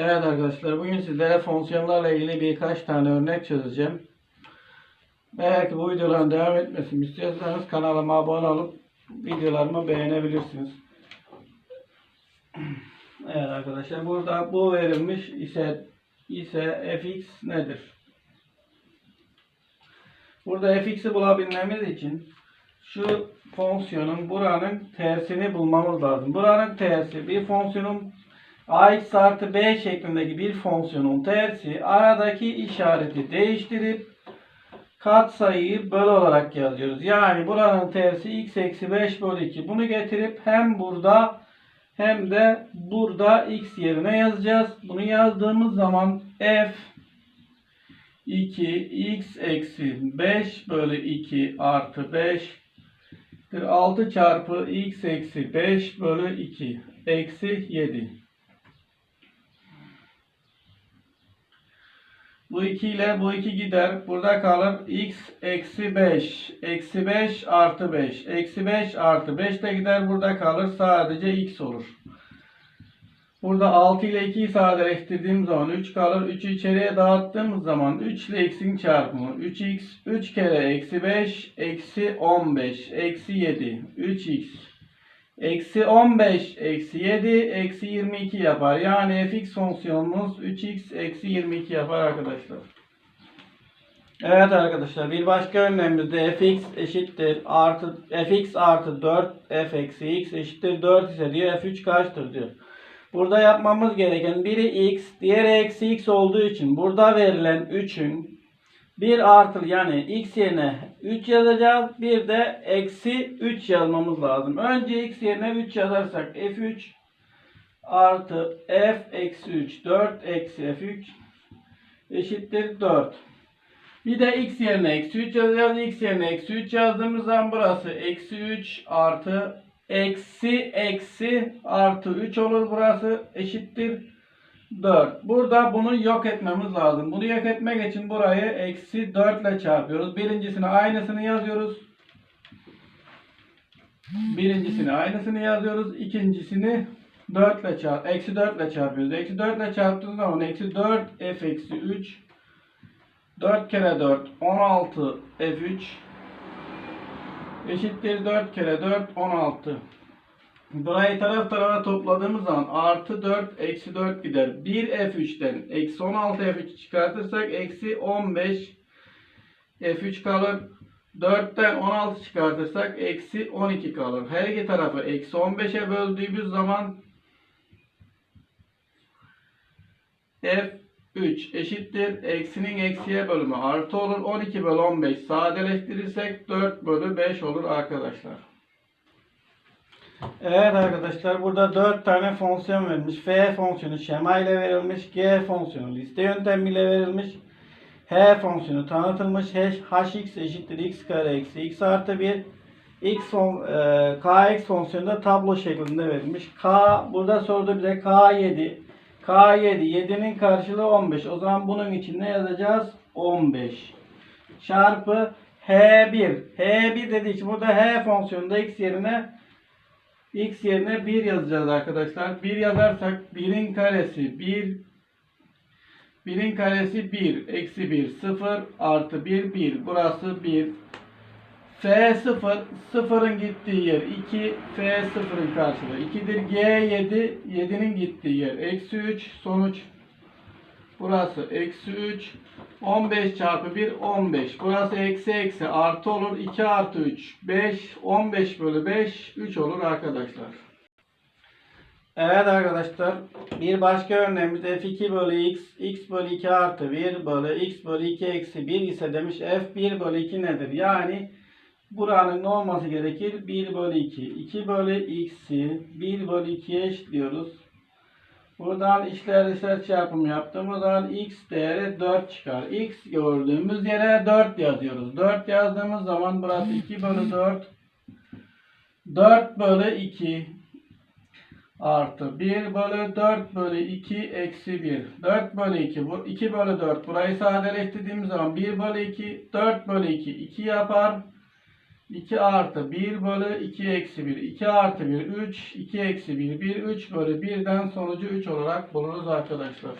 Evet arkadaşlar bugün sizlere fonksiyonlarla ilgili birkaç tane örnek çözeceğim. Eğer ki bu videoların devam etmesini istiyorsanız kanalıma abone olup videolarımı beğenebilirsiniz. Evet arkadaşlar burada bu verilmiş ise ise fx nedir? Burada fx'i bulabilmemiz için şu fonksiyonun buranın tersini bulmamız lazım. Buranın tersi bir fonksiyonun ax artı b şeklindeki bir fonksiyonun tersi aradaki işareti değiştirip katsayıyı böl olarak yazıyoruz. Yani buranın tersi x eksi 5 bölü 2. Bunu getirip hem burada hem de burada x yerine yazacağız. Bunu yazdığımız zaman f 2 x eksi 5 bölü 2 artı 5 6 çarpı x eksi 5 bölü 2 eksi 7. Bu 2 ile bu 2 gider. Burada kalır x eksi 5. Eksi 5 artı 5. Eksi 5 artı 5 de gider. Burada kalır. Sadece x olur. Burada 6 ile 2'yi sadeleştirdiğim zaman 3 kalır. 3'ü içeriye dağıttığımız zaman 3 ile x'in çarpımı 3x 3 kere eksi 5 eksi 15 eksi 7 3x eksi 15 eksi 7 eksi 22 yapar. Yani fx fonksiyonumuz 3x eksi 22 yapar arkadaşlar. Evet arkadaşlar bir başka örneğimizde fx eşittir artı fx artı 4 f eksi x eşittir 4 ise diyor f3 kaçtır diyor. Burada yapmamız gereken biri x, diğeri eksi x olduğu için burada verilen 3'ün bir artı yani x yerine 3 yazacağız. Bir de eksi 3 yazmamız lazım. Önce x yerine 3 yazarsak f3 artı f eksi 3 4 eksi f3 eşittir 4. Bir de x yerine eksi 3 yazacağız. x yerine eksi 3 yazdığımız zaman burası eksi 3 artı eksi eksi artı 3 olur burası eşittir 4. Burada bunu yok etmemiz lazım. Bunu yok etmek için burayı eksi 4 ile çarpıyoruz. Birincisine aynısını yazıyoruz. Birincisini aynısını yazıyoruz. İkincisini 4 ile çarp, eksi 4 ile çarpıyoruz. Eksi 4 ile çarptığımız zaman eksi 4 f eksi 3 4 kere 4 16 f3 eşittir 4 kere 4 16. Burayı taraf tarafa topladığımız zaman artı 4 eksi 4 gider. 1 f3'ten eksi 16 f3 çıkartırsak eksi 15 f3 kalır. 4'ten 16 çıkartırsak eksi 12 kalır. Her iki tarafı eksi 15'e böldüğümüz zaman f3 eşittir. Eksinin eksiye bölümü artı olur. 12 bölü 15 sadeleştirirsek 4 bölü 5 olur arkadaşlar. Evet arkadaşlar burada 4 tane fonksiyon verilmiş. F fonksiyonu şema ile verilmiş. G fonksiyonu liste yöntemiyle verilmiş. H fonksiyonu tanıtılmış. H, hx eşittir x kare eksi x artı 1. X fon, e, kx fonksiyonu da tablo şeklinde verilmiş. K burada sordu bize K7. K7 7'nin karşılığı 15. O zaman bunun için ne yazacağız? 15 çarpı H1. H1 dediği için burada H fonksiyonunda x yerine x yerine 1 yazacağız arkadaşlar. 1 yazarsak 1'in karesi 1 1'in karesi 1 eksi 1 0 artı 1 1 burası 1 F 0 0'ın gittiği yer 2 F 0'ın karşılığı 2'dir. G 7 7'nin gittiği yer eksi 3 sonuç burası eksi 3 15 çarpı 1 15 burası eksi eksi artı olur 2 artı 3 5 15 bölü 5 3 olur arkadaşlar. Evet arkadaşlar bir başka örneğimiz f2 bölü x x bölü 2 artı 1 bölü x bölü 2 eksi 1 ise demiş f1 bölü 2 nedir? Yani buranın ne olması gerekir? 1 bölü 2 2 bölü x'i 1 bölü 2'ye eşitliyoruz. Buradan işler dışlar çarpımı yaptığımız zaman x değeri 4 çıkar. x gördüğümüz yere 4 yazıyoruz. 4 yazdığımız zaman burası 2 bölü 4. 4 bölü 2 artı 1 bölü 4 bölü 2 eksi 1. 4 bölü 2 bu 2 bölü 4 burayı sadeleştirdiğimiz zaman 1 bölü 2 4 bölü 2 2 yapar. 2 artı 1 bölü 2 eksi 1. 2 artı 1 3. 2 eksi 1 1. 3 bölü 1'den sonucu 3 olarak buluruz arkadaşlar.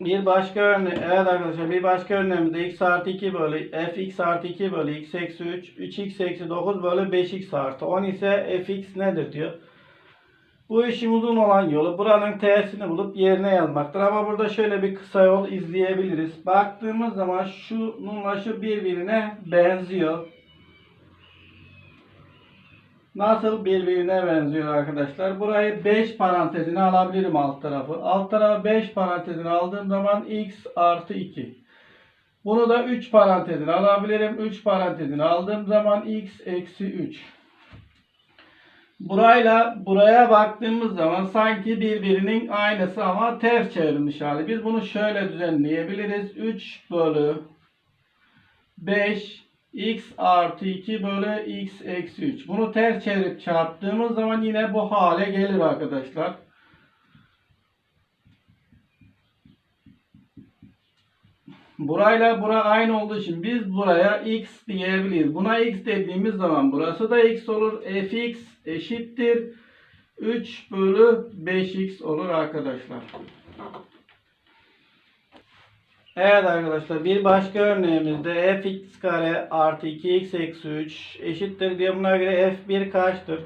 Bir başka örnek, evet arkadaşlar bir başka örneğimizde x artı 2 bölü fx artı 2 bölü x eksi 3, 3x eksi 9 bölü 5x artı 10 ise fx nedir diyor. Bu işin uzun olan yolu buranın tersini bulup yerine yazmaktır. Ama burada şöyle bir kısa yol izleyebiliriz. Baktığımız zaman şununla şu birbirine benziyor. Nasıl birbirine benziyor arkadaşlar? Burayı 5 parantezine alabilirim alt tarafı. Alt tarafı 5 parantezine aldığım zaman x artı 2. Bunu da 3 parantezine alabilirim. 3 parantezine aldığım zaman x eksi 3. Burayla buraya baktığımız zaman sanki birbirinin aynısı ama ters çevrilmiş hali. Biz bunu şöyle düzenleyebiliriz. 3 bölü 5 x artı 2 bölü x eksi 3. Bunu ters çevirip çarptığımız zaman yine bu hale gelir arkadaşlar. Burayla bura aynı olduğu için biz buraya x diyebiliriz. Buna x dediğimiz zaman burası da x olur. fx eşittir 3 bölü 5x olur arkadaşlar. Evet arkadaşlar bir başka örneğimizde fx kare artı 2x eksi 3 eşittir diye buna göre f1 kaçtır?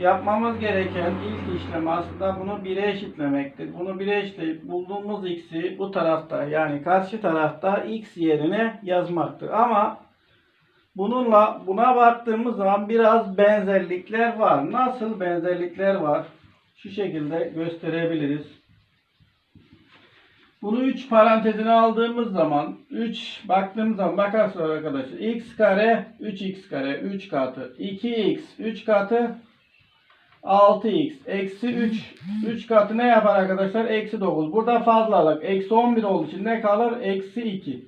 Yapmamız gereken ilk işlem aslında bunu 1'e eşitlemektir. Bunu 1'e eşitleyip bulduğumuz x'i bu tarafta yani karşı tarafta x yerine yazmaktır. Ama bununla buna baktığımız zaman biraz benzerlikler var. Nasıl benzerlikler var? Şu şekilde gösterebiliriz. Bunu 3 parantezine aldığımız zaman 3 baktığımız zaman bakarsınız arkadaşlar x kare 3x kare 3 katı 2x 3 katı 6x eksi 3 3 katı ne yapar arkadaşlar? Eksi 9. Burada fazlalık. Eksi 11 olduğu için ne kalır? Eksi 2.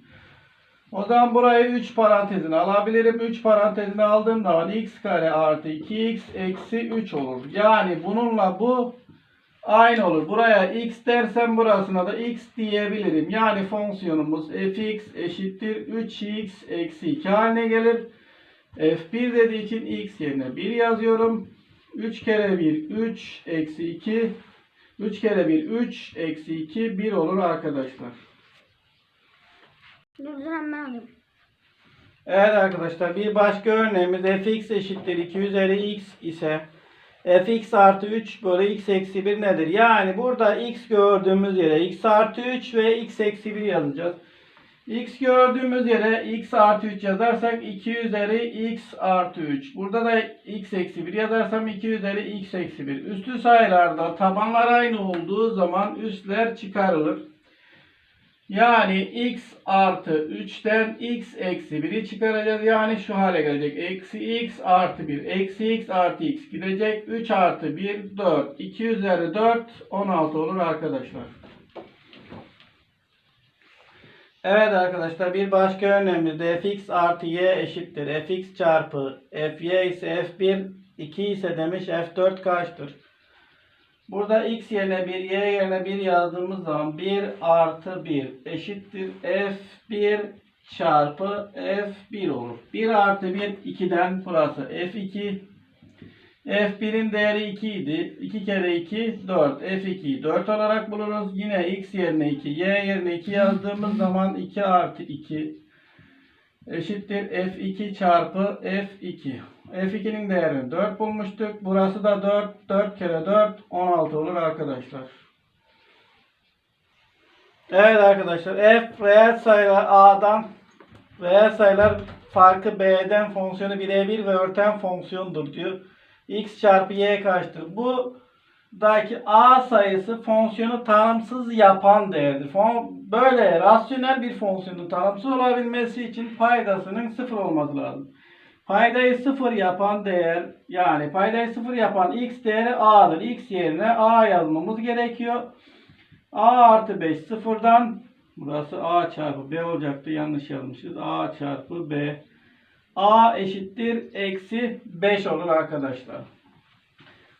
O zaman burayı 3 parantezine alabilirim. 3 parantezine aldığım zaman x kare artı 2x eksi 3 olur. Yani bununla bu aynı olur. Buraya x dersem burasına da x diyebilirim. Yani fonksiyonumuz fx eşittir 3x eksi 2 haline gelir. f1 dediği için x yerine 1 yazıyorum. 3 kere 1 3 eksi 2 3 kere 1 3 eksi 2 1 olur arkadaşlar. Dur dur hemen alayım. Evet arkadaşlar bir başka örneğimiz fx eşittir 2 üzeri x ise fx artı 3 bölü x eksi 1 nedir? Yani burada x gördüğümüz yere x artı 3 ve x eksi 1 yazacağız. X gördüğümüz yere x artı 3 yazarsak 2 üzeri x artı 3. Burada da x eksi 1 yazarsam 2 üzeri x eksi 1. Üstü sayılarda tabanlar aynı olduğu zaman üstler çıkarılır. Yani x artı 3'ten x eksi 1'i çıkaracağız. Yani şu hale gelecek. Eksi x artı 1. Eksi x artı x gidecek. 3 artı 1 4. 2 üzeri 4 16 olur arkadaşlar. Evet arkadaşlar bir başka örneğimizde fx artı y eşittir. fx çarpı fy ise f1 2 ise demiş f4 kaçtır? Burada x yerine 1 y yerine 1 yazdığımız zaman 1 artı 1 eşittir f1 çarpı f1 olur. 1 artı 1 2'den burası f2 F1'in değeri 2 idi. 2 kere 2 4. F2'yi 4 olarak buluruz. Yine x yerine 2, y yerine 2 yazdığımız zaman 2 artı 2 eşittir F2 çarpı F2. F2'nin değerini 4 bulmuştuk. Burası da 4. 4 kere 4 16 olur arkadaşlar. Evet arkadaşlar f reel sayılar a'dan reel sayılar farkı b'den fonksiyonu birebir ve örten fonksiyondur diyor x çarpı y kaçtır? Bu daki a sayısı fonksiyonu tanımsız yapan değerdir. Böyle rasyonel bir fonksiyonun tanımsız olabilmesi için paydasının sıfır olması lazım. Paydayı sıfır yapan değer yani paydayı sıfır yapan x değeri a'dır. x yerine a yazmamız gerekiyor. a artı 5 sıfırdan burası a çarpı b olacaktı. Yanlış yazmışız. a çarpı b a eşittir eksi 5 olur arkadaşlar.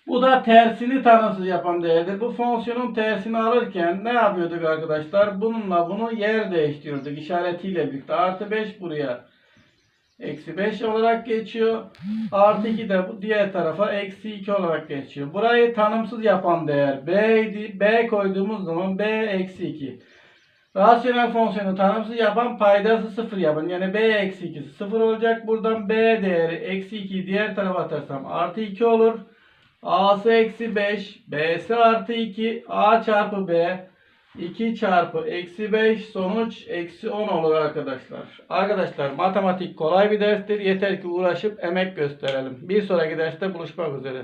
Bu da tersini tanımsız yapan değerdir. Bu fonksiyonun tersini alırken ne yapıyorduk arkadaşlar? Bununla bunu yer değiştiriyorduk işaretiyle birlikte. Artı 5 buraya. eksi 5 olarak geçiyor. Artı 2 de bu diğer tarafa eksi 2 olarak geçiyor. Burayı tanımsız yapan değer b idi. b koyduğumuz zaman b eksi 2. Rasyonel fonksiyonu tanımsız yapan paydası 0 yapın. Yani b eksi 2 0 olacak. Buradan b değeri eksi 2'yi diğer tarafa atarsam artı 2 olur. a'sı eksi 5, b'si artı 2, a çarpı b 2 çarpı eksi 5 sonuç eksi 10 olur arkadaşlar. Arkadaşlar matematik kolay bir derstir. Yeter ki uğraşıp emek gösterelim. Bir sonraki derste buluşmak üzere.